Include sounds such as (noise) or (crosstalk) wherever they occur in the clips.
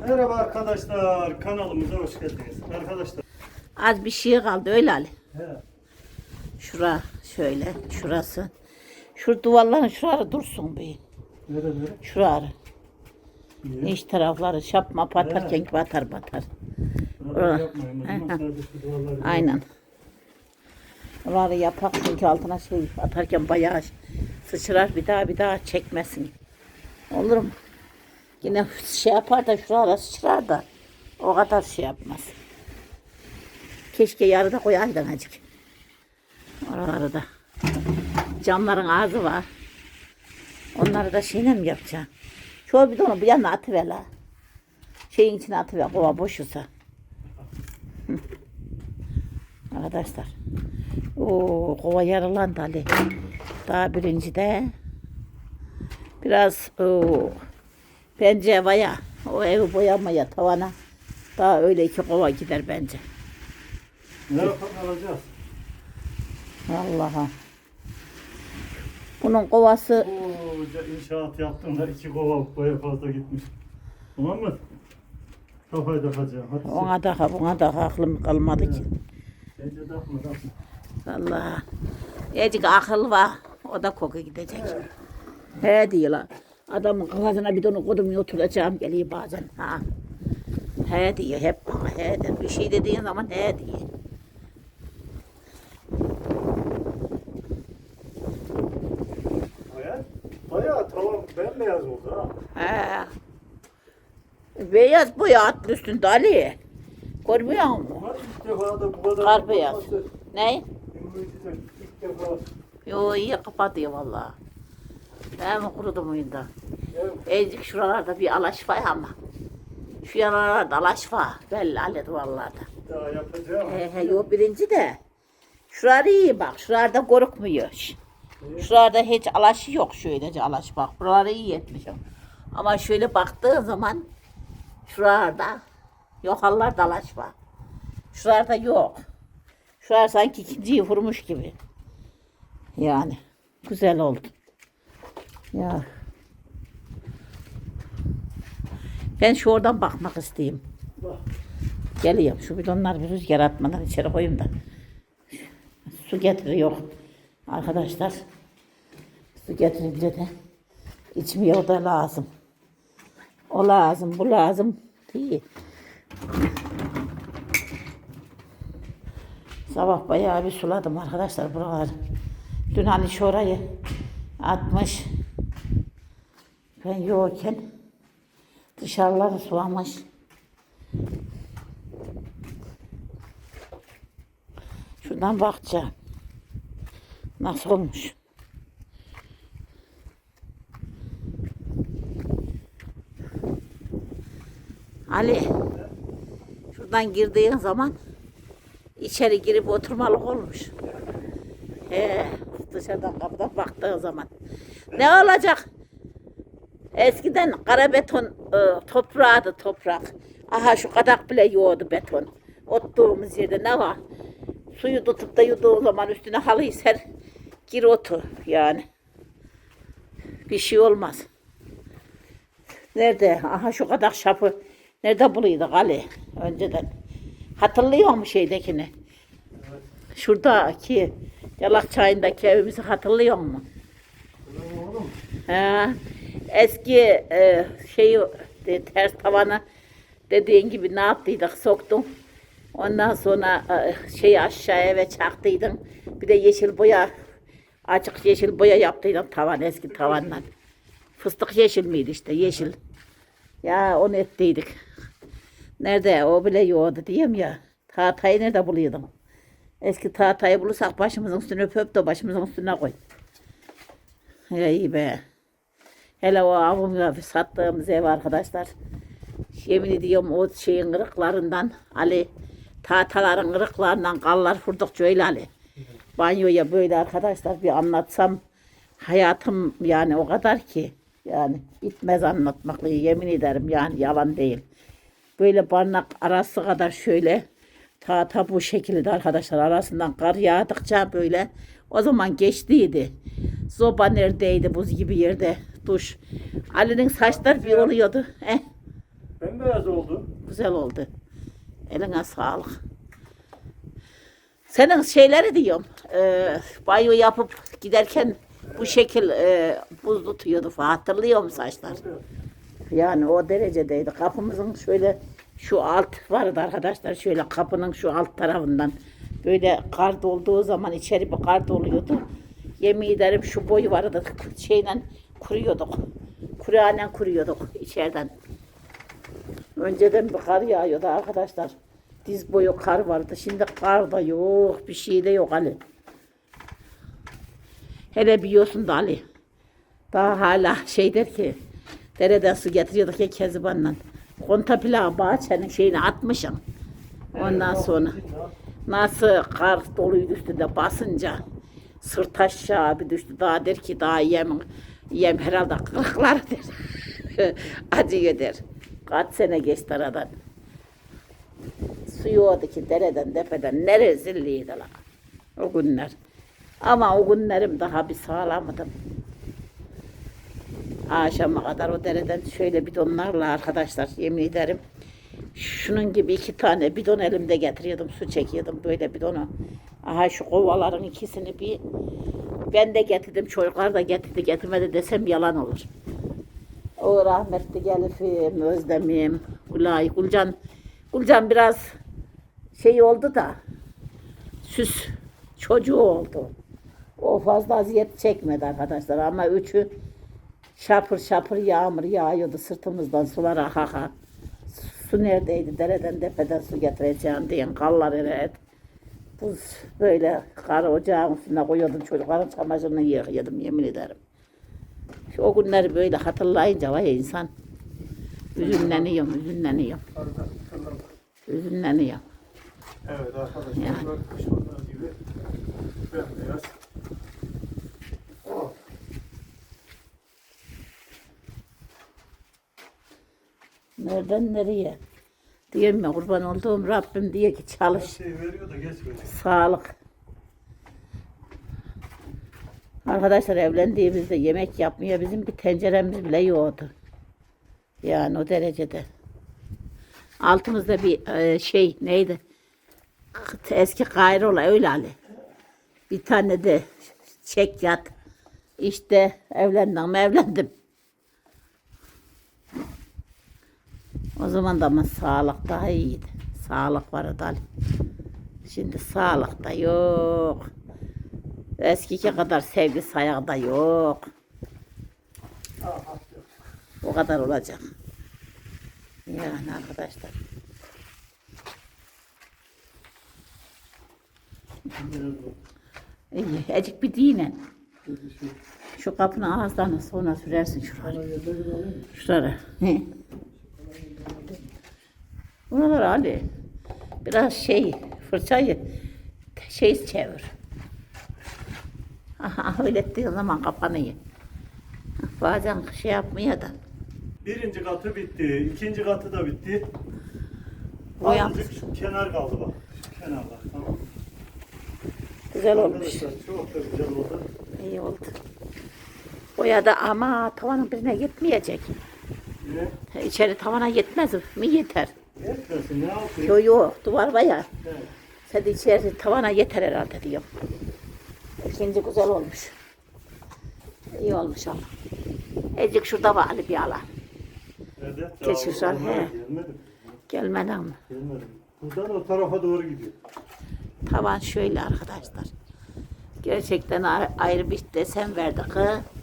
Merhaba arkadaşlar, kanalımıza hoş geldiniz. Arkadaşlar, Az bir şey kaldı öyle Ali. he, Şura şöyle şurası. Şu duvarların şuraları dursun bir. nereleri? Şuraları. İç tarafları şapma batarken batar batar. Buraları yapmayın. O zaman sadece şu duvarları. Aynen. Oraları yapak çünkü altına şey atarken bayağı sıçrar bir daha bir daha çekmesin. Olur mu? Yine şey yapar da şuralara sıçrar da o kadar şey yapmaz. Keşke yarıda koyaydın acık. Oraları da. Camların ağzı var. Onları da şeyle mi yapacaksın? Şu bidonu bir yana atıver la. Şeyin içine atıver kova boşusa. Arkadaşlar. Oo, kova yarılandı Ali. Daha birinci de biraz oo, bence baya o evi boyamaya tavana daha öyle iki kova gider bence. Ne yapalım alacağız? Allah'a. Bunun kovası Koca inşaat yaptığında iki kova boya fazla gitmiş. Tamam mı? Kafayı takacağım. Hadi ona daha buna daha aklım kalmadı ki. Bence takma takma. Allah. Ecik akıl var. O da koku gidecek. He diyorlar. Adamın kafasına bir tane kodum oturacağım geliyor bazen. Ha. He diyor hep bana he der. Bir şey dediğin zaman he diyor. Baya, baya tamam bembeyaz oldu ha. He. Beyaz boya atlı üstünde Ali. Görmüyor musun? Ama ilk defa da bu kadar Kar beyaz. Ne? İngilizce ilk defa. Yo iyi kapatıyor vallahi. Ben kurudu muyum da? Evet. Şuralarda bir alaş var ama. Şu yanlarda alaş var. Belli Ali duvarlarda. Daha yapacağım. He he yok birinci de. Şuraları iyi bak. Şuralarda korkmuyor. Şuralarda hiç alaşı yok şöylece alaş bak. Buraları iyi etmişim. Ama şöyle baktığın zaman şuralarda yukarılarda alaş var. Şuralarda yok. Şuralar sanki ikinciyi vurmuş gibi. Yani güzel oldu. Ya. Ben şu oradan bakmak isteyeyim. Geliyorum. Şu bidonlar bir rüzgar atmadan içeri koyayım da. Su getiriyor. Arkadaşlar. Su getirince de içmeye o da lazım. O lazım, bu lazım değil. Sabah bayağı bir suladım arkadaşlar buraları. Dün hani şurayı atmış. Ben yokken dışarıları sulamış. Şuradan bakacağım. Nasıl olmuş? Ali. Şuradan girdiğin zaman içeri girip oturmalık olmuş. He, dışarıdan kapıdan baktığın zaman. Ne olacak? Eskiden kara beton e, toprağıydı toprak. Aha şu kadak bile yoğdu beton. Oturduğumuz yerde ne var? Suyu tutup da yuduğu zaman üstüne halıyı ser. Gir otur yani. Bir şey olmaz. Nerede? Aha şu kadak şapı. Nerede buluyduk Ali? Önceden. Hatırlıyor musun şeydekini? Şuradaki Yalak çayındaki evimizi hatırlıyor oğlum. Ha, eski e, şeyi de, ters tavanı dediğin gibi ne yaptıydık soktum. Ondan sonra e, şeyi aşağıya ve çaktıydım. Bir de yeşil boya açık yeşil boya yaptıydım tavan eski tavandan. Fıstık yeşil miydi işte yeşil. Ya onu ettiydik. Nerede o bile yoğdu diyeyim ya. Tahtayı nerede buluyordum? Eski tahtayı bulursak başımızın üstüne öpüp de başımızın üstüne koy. İyi be. Hele o avımda sattığımız ev arkadaşlar. Yemin ediyorum o şeyin kırıklarından Ali tahtaların kırıklarından kallar vurdukça öyle Ali. Banyoya böyle arkadaşlar bir anlatsam hayatım yani o kadar ki yani bitmez anlatmakla yemin ederim yani yalan değil. Böyle barnak arası kadar şöyle tahta bu şekilde arkadaşlar arasından kar yağdıkça böyle o zaman geçtiydi. Zoba neredeydi buz gibi yerde duş. Ali'nin saçlar bir oluyordu. Eh, Bembeyaz oldu. Güzel oldu. Eline sağlık. Senin şeyleri diyorum. E, banyo yapıp giderken bu şekil e, buz tutuyordu falan. Hatırlıyor musun saçlar? Yani o derecedeydi. Kapımızın şöyle şu alt vardı arkadaşlar. Şöyle kapının şu alt tarafından böyle kar dolduğu zaman içeri bir kar doluyordu. Yemin ederim şu boyu vardı. Şeyle kuruyorduk. Kur'anen kuruyorduk içeriden. Önceden bir kar yağıyordu arkadaşlar. Diz boyu kar vardı. Şimdi kar da yok. Bir şey de yok Ali. Hele biliyorsun da Ali. Daha hala şey der ki dereden su getiriyorduk ya Keziban'la. Konta pilav bahçenin şeyini atmışım. Ondan sonra nasıl kar doluydu üstünde basınca sırt aşağı bir düştü. Daha der ki daha yem, yem herhalde kırıklar der. (laughs) Acıyor der. Kaç sene geçti aradan. Suyu oldu ki dereden tepeden ne rezilliydi lan. O günler. Ama o günlerim daha bir sağlamadım. Akşama kadar o dereden şöyle bidonlarla arkadaşlar yemin ederim. Şunun gibi iki tane bidon elimde getiriyordum. Su çekiyordum böyle bidonu. Aha şu kovaların ikisini bir ben de getirdim. Çocuklar da getirdi. Getirmedi desem yalan olur. O rahmetli Elif'im, Özlem'im, Ulay, Gulcan. Gulcan biraz şey oldu da süs çocuğu oldu. O fazla aziyet çekmedi arkadaşlar ama üçü şapır şapır yağmur yağıyordu sırtımızdan sular ah ah ah. Su neredeydi? Dereden tepeden su getireceğim diyen kallar evet. Buz böyle kar ocağın üstüne koyuyordum çocukların çamaşırını yıkıyordum yemin ederim. Şu o günleri böyle hatırlayınca vay insan üzünleniyorum, üzünleniyorum, üzünleniyorum. Evet arkadaşlar. Ya. Bunlar kış olduğu gibi bembeyaz. Oh. Nereden nereye? Diyorum ya kurban olduğum Rabbim diye ki Her çalış. şey veriyor da geç veriyor. Sağlık. Arkadaşlar evlendiğimizde yemek yapmaya bizim bir tenceremiz bile yoktu. Yani o derecede. Altımızda bir e, şey neydi? Eski kayrola öyle Ali. Bir tane de çek yat. İşte evlendim evlendim. O zaman da ama sağlık daha iyiydi. Sağlık vardı Ali. Şimdi sağlık da yok. Eskiki kadar sevgi saygı da yok. O kadar olacak. Yani arkadaşlar. İyi, ecik bir dinen. Şu kapının ağızlarını sonra sürersin şuraları. Şuraları. Buralar Ali. Biraz şey fırçayı şey çevir. Aha öyle ettiğin zaman kapanıyor. Bazen şey yapmıyor da. Birinci katı bitti. ikinci katı da bitti. Boya Azıcık kenar kaldı bak. Şu kenarlar. Tamam. güzel olmuş. Arkadaşlar çok da güzel oldu. İyi oldu. Boya da ama tavanın birine yetmeyecek. Yine İçeri tavana yetmez mi yeter? Yetmesin ne yapayım? Yok yok duvar var ya. Evet. Sen de içeri tavana yeter herhalde diyorum. İkinci güzel olmuş. İyi olmuş ama. Ecik şurada var Ali bir alan. Geçmişler, Daha he. Gelmedim. Gelmedi ama. Gelmedim. Buradan o tarafa doğru gidiyor. Tavan şöyle arkadaşlar. Gerçekten ayrı bir desen verdik.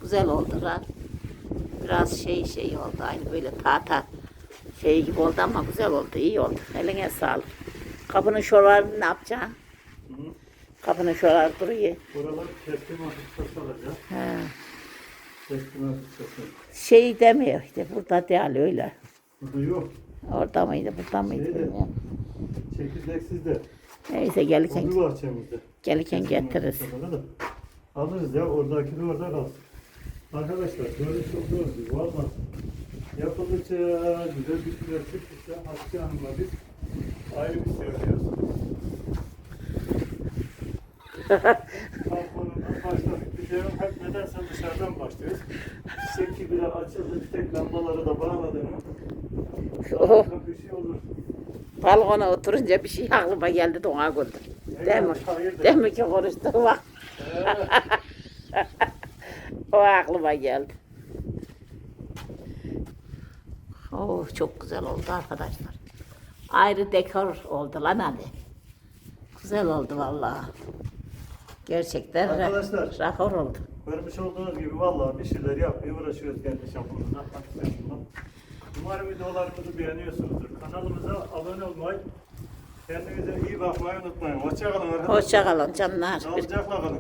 Güzel oldu. Biraz şey şey oldu. Aynı böyle tahta şey gibi oldu ama güzel oldu. iyi oldu. Eline sağlık. Kapının şuralarını ne yapacaksın? Hı. Kapının şuraları duruyor. Buralar teslimat ustası alacak. He. Ustası. Şey demiyor işte burada değil öyle. Burada yok. Orada mıydı burada mıydı Şeyde. bilmiyorum. Çekirdeksiz de. Neyse gelirken Hobi bahçemizde. gelirken getiririz. da. Alırız ya oradaki de orada kalsın. Arkadaşlar böyle çok doğru bir Yapıldıkça güzel bir şeyler çıktıkça Hatice Hanım'la biz ayrı bir seviyoruz. Balkonundan başladık. De hep nedense dışarıdan başlıyoruz. Çiçek gibiler açıldı. Bir tek lambaları da bağladım. Oh. Bir şey olur. Balkona oturunca bir şey aklıma geldi de ona güldüm. Değil mi? Hayırdır? Değil mi ki konuştuk bak. Ee, (laughs) O aklıma geldi. Oh çok güzel oldu arkadaşlar. Ayrı dekor oldu lan hadi. Güzel oldu vallahi. Gerçekten ra- Arkadaşlar. rakor oldu. Görmüş olduğunuz gibi vallahi bir şeyler yapmaya uğraşıyoruz kendi şampiyonuna. Umarım videolarımızı beğeniyorsunuzdur. Kanalımıza abone olmayı, kendinize iyi bakmayı unutmayın. Hoşçakalın arkadaşlar. Hoşça kalın canlar. Sağlıcakla kalın.